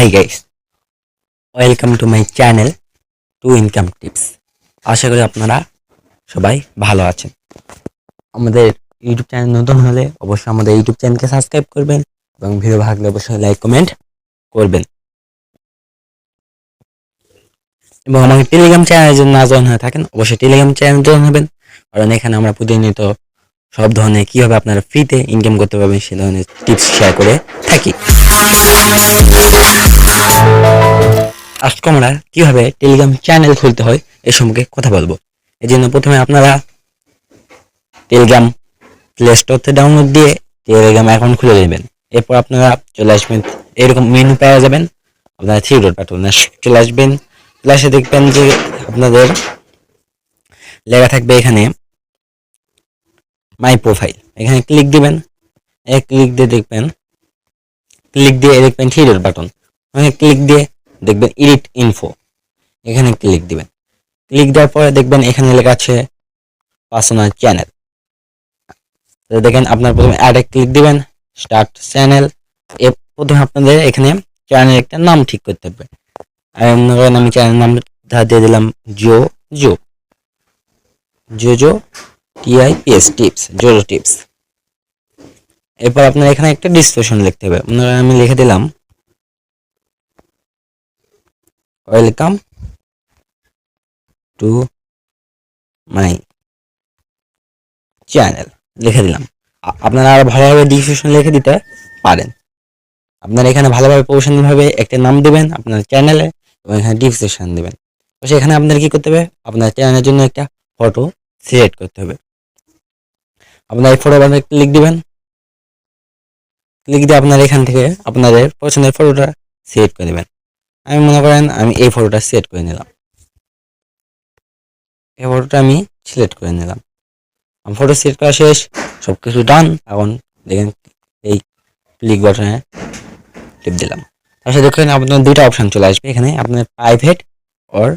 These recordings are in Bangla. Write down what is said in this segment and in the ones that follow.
Hi guys welcome to my channel to income tips আশা করি আপনারা সবাই ভালো আছেন। আমাদের ইউটিউব চ্যানেল নতুন হলে অবশ্যই আমাদের ইউটিউব চ্যানেলকে সাবস্ক্রাইব করবেন এবং ভিডিও ভালো লাগলে অবশ্যই লাইক কমেন্ট করবেন। এবং আমাকে টেলিগ্রাম চ্যানেলে যদি না জয়েন হয়ে থাকেন, অবশ্যই টেলিগ্রাম চ্যানেল জয়েন হবেন। কারণ এখানে আমরা প্রতিনিয়ত সব ধরনের কীভাবে আপনারা ফ্রিতে ইনকাম করতে পারবেন সে ধরনের টিপস শেয়ার করে থাকি। আজকে আমরা কীভাবে টেলিগ্রাম চ্যানেল খুলতে হয় এ সম্পর্কে কথা বলব। এই জন্য প্রথমে আপনারা টেলিগ্রাম প্লে স্টোর থেকে ডাউনলোড দিয়ে টেলিগ্রাম অ্যাকাউন্ট খুলে নেবেন। এরপর আপনারা চলে আসবেন, এরকম মেনু পাওয়া যাবেন। আপনারা থ্রি ডট বাটন চলে আসবেন। প্লাসে দেখবেন যে আপনাদের লেখা থাকবে এখানে মাই প্রোফাইল এখানে ক্লিক দিবেন এক ক্লিক দিয়ে দেখবেন ক্লিক দিয়ে দেখবেন থ্রি ডট বাটন ওখানে ক্লিক দিয়ে দেখবেন এডিট ইনফো এখানে ক্লিক দিবেন। ক্লিক দেওয়ার পরে দেখবেন এখানে লেখা আছে পার্সোনাল চ্যানেল দেখেন আপনার প্রথমে অ্যাডে ক্লিক দিবেন স্টার্ট চ্যানেল এ প্রথমে আপনাদের এখানে চ্যানেল একটা নাম ঠিক করতে হবে। আমি চ্যানেল নামটা দিয়ে দিলাম Jo Jo Jo Jo T I P S tips Jojo tips এরপর আপনার এখানে একটা ডিসক্রিপশন লিখতে হবে। করেন আমি লিখে দিলাম। ওয়েলকাম টু মাই চ্যানেল লিখে দিলাম। আপনারা আরও ভালোভাবে ডিসক্রিপশন লিখে দিতে পারেন। আপনারা এখানে ভালোভাবে প্রফেশনালভাবে একটা নাম দেবেন আপনার চ্যানেলে এবং এখানে ডিসক্রিপশন দেবেন। তো সেখানে আপনার কি করতে হবে? আপনার চ্যানেলের জন্য একটা ফটো সিলেক্ট করতে হবে। আপনার এই ফটো আপনার ক্লিক দিবেন। ক্লিক দিয়ে আপনার এখান থেকে আপনাদের পছন্দের ফটোটা সিলেক্ট করে দেবেন। আমি মনে করেন আমি এই ফটোটা সিলেক্ট করে নিলাম। এই ফটোটা আমি সিলেক্ট করে নিলাম। আমার ফটো সিলেক্ট করা শেষ সব কিছু ডান এখন দেখেন এই ক্লিক বাটনে টিপ দিলাম। তার সাথে দেখেন আপনার দুইটা অপশান চলে আসবে, এখানে আপনার প্রাইভেট অর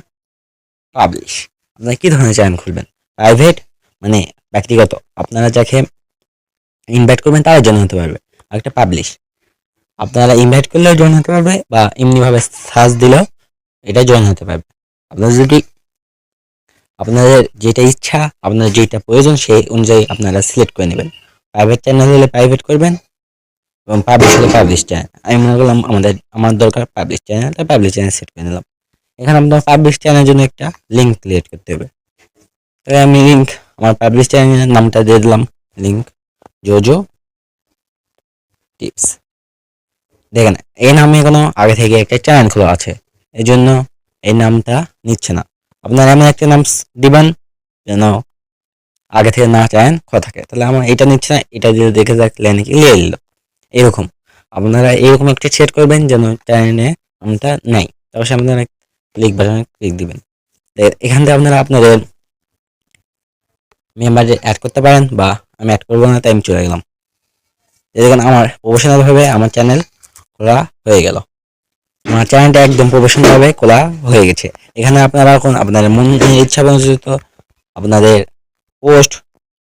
পাবলিশ আপনারা কী ধরনের চ্যানেল খুলবেন? প্রাইভেট মানে ব্যক্তিগত। আপনারা যাকে ইনভাইট করবেন তারা জয়েন হতে পারবে। আর একটা পাবলিশ আপনারা ইনভাইট করলেও জয়েন হতে পারবে বা এমনিভাবে সার্চ দিলেও এটা জয়েন হতে পারবে। আপনারা যদি আপনাদের যেটা ইচ্ছা, আপনাদের যেটা প্রয়োজন সেই অনুযায়ী আপনারা সিলেক্ট করে নেবেন। প্রাইভেট চ্যানেল হলে প্রাইভেট করবেন এবং পাবলিশ হলে পাবলিশ চ্যানেল আমি মনে করলাম আমাদের, আমার দরকার পাবলিশ চ্যানেল তাই পাবলিশ চ্যানেল সেট করে নিলাম। এখানে আপনার পাবলিশ চ্যানেলের জন্য একটা লিঙ্ক ক্রিয়েট করতে হবে। আমি লিঙ্ক আমার পাবলিশ চ্যানেলের নামটা দিয়ে দিলাম লিঙ্ক জোজো টিপস দেখেন, এই নামে কোনো আগে থেকে একটা চ্যানেল খোলা আছে। এই জন্য এই নামটা নিচ্ছে না। আপনারা এমন একটা নাম দিবেন যেন আগে থেকে না চ্যানেল খোলা থাকে। তাহলে আমার এটা নিচ্ছে না, এটা দিয়ে দেখে যাক নাকি লিয়ে নিল এরকম। আপনারা এরকম একটা সেট করবেন যেন চ্যানেলে নামটা নেই। তারপর আপনারা ক্লিক বাটনে ক্লিক দিবেন। এখান থেকে আপনারা আপনাদের মেম্বারে অ্যাড করতে পারেন বা আমি অ্যাড করব না, তাই আমি চলে গেলাম। দেখুন, আমার প্রফেশনালভাবে আমার চ্যানেল খোলা হয়ে গেল। আমার চ্যানেলটা একদম প্রফেশনালভাবে খোলা হয়ে গেছে। এখানে আপনারা এখন আপনাদের মন ইচ্ছা অনুযায়ী আপনাদের পোস্ট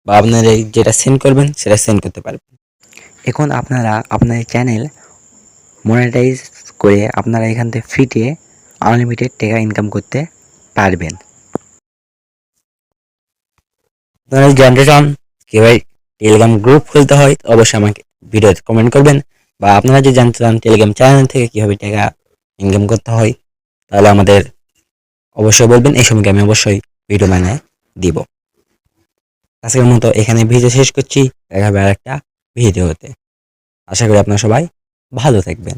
বা আপনাদের যেটা সেন্ড করবেন, সেটা সেন্ড করতে পারবেন। এখন আপনারা আপনার চ্যানেল মনিটাইজ করে আপনারা এখান থেকে ফ্রিতে আনলিমিটেড টাকা ইনকাম করতে পারবেন। যদি জানতে কীভাবে টেলিগ্রাম গ্রুপ খুলতে হয় অবশ্যই আমাকে ভিডিওতে কমেন্ট করবেন। বা আপনারা যদি জানতে চান টেলিগ্রাম চ্যানেল থেকে কীভাবে টাকা ইনকাম করতে হয়, তাহলে আমাদের অবশ্যই বলবেন, এই সময়কে আমি অবশ্যই ভিডিও বানিয়ে দিব। আজকের মতো এখানে ভিডিও শেষ করছি, দেখা হবে আর একটা ভিডিওতে আশা করি আপনারা সবাই ভালো থাকবেন।